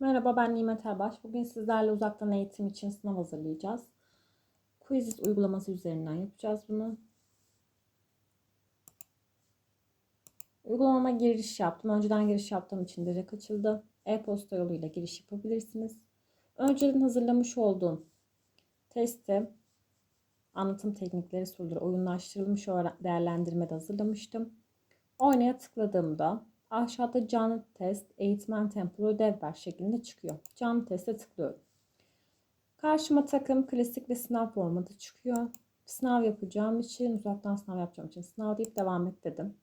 Merhaba ben Nimet Erbaş. Bugün sizlerle uzaktan eğitim için sınav hazırlayacağız. Quizzes uygulaması üzerinden yapacağız bunu. Uygulamama giriş yaptım. Önceden giriş yaptığım için direkt açıldı. E-posta yoluyla giriş yapabilirsiniz. Önceden hazırlamış olduğum testi, anlatım teknikleri soruları oyunlaştırılmış değerlendirmede hazırlamıştım. Oynaya tıkladığımda aşağıda canlı test, eğitmen tempolu ödev ver şeklinde çıkıyor. Canlı teste tıklıyorum. Karşıma takım, klasik ve sınav formatı çıkıyor. Sınav yapacağım için, uzaktan sınav yapacağım için sınav deyip devam et dedim.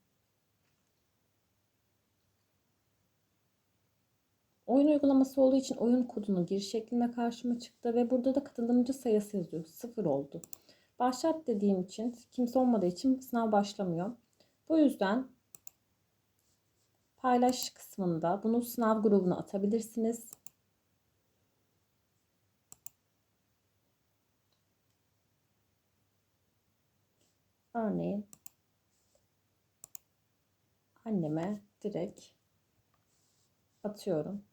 Oyun uygulaması olduğu için oyun kodunu giriş şeklinde karşıma çıktı ve burada da katılımcı sayısı yazıyor. Sıfır oldu. Başlat dediğim için kimse olmadığı için sınav başlamıyor. Bu yüzden paylaş kısmında bunu sınav grubuna atabilirsiniz. Örneğin anneme direkt atıyorum.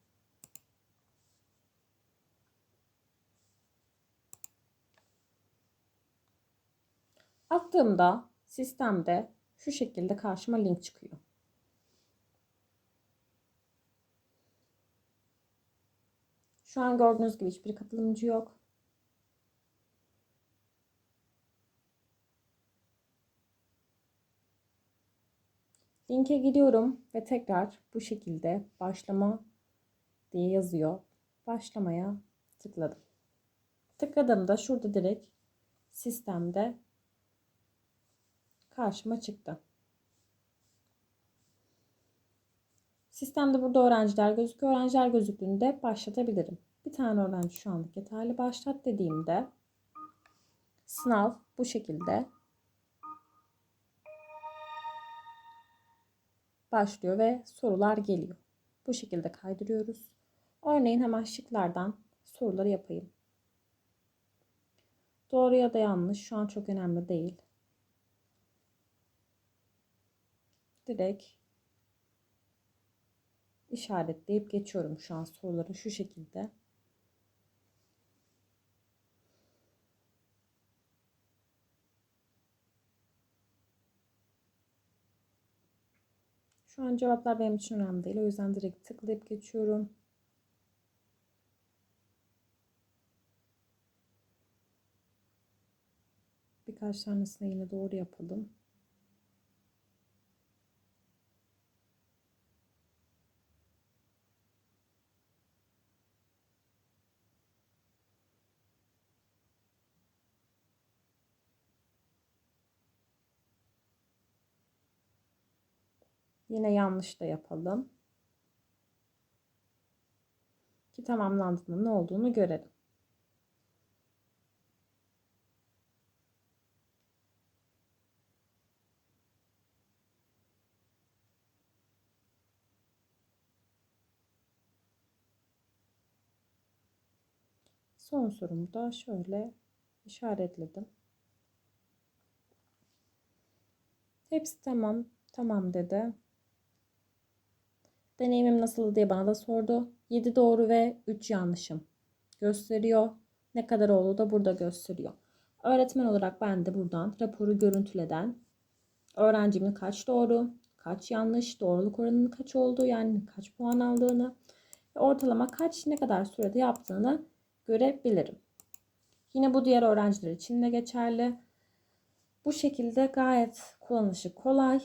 Attığımda sistemde şu şekilde karşıma link çıkıyor. Şu an gördüğünüz gibi hiçbir katılımcı yok. Linke gidiyorum ve tekrar bu şekilde başlama diye yazıyor. Başlamaya tıkladım. Tıkladığımda şurada direkt sistemde karşıma çıktı. Sistemde burada öğrenciler gözüküyor. Öğrenciler gözüktüğünde başlatabilirim. Bir tane öğrenci şu anlık yeterli. Başlat dediğimde sınav bu şekilde başlıyor ve sorular geliyor. Bu şekilde kaydırıyoruz. Örneğin hemen şıklardan soruları yapayım. Doğru ya da yanlış şu an çok önemli değil. Direkt işaretleyip geçiyorum şu an soruları şu şekilde. Şu an cevaplar benim için önemli değil. O yüzden direkt tıklayıp geçiyorum. Birkaç tanesini yine doğru yapalım. Yine yanlış da yapalım. Ki tamamlandığında ne olduğunu görelim. Son sorumu da şöyle işaretledim. Hepsi tamam. Tamam dedi. Deneyimim nasıl diye bana da sordu. 7 doğru ve 3 yanlışım gösteriyor. Ne kadar olduğu da burada gösteriyor. Öğretmen olarak ben de buradan raporu görüntüleden öğrencimin kaç doğru, kaç yanlış, doğruluk oranının kaç olduğu yani kaç puan aldığını ve ortalama kaç ne kadar sürede yaptığını görebilirim. Yine bu diğer öğrenciler için de geçerli. Bu şekilde gayet kullanışı kolay.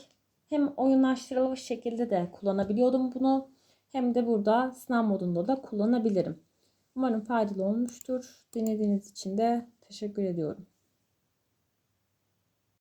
Hem oyunlaştırılmış şekilde de kullanabiliyordum bunu. Hem de burada sınav modunda da kullanabilirim. Umarım faydalı olmuştur. Dinlediğiniz için de teşekkür ediyorum.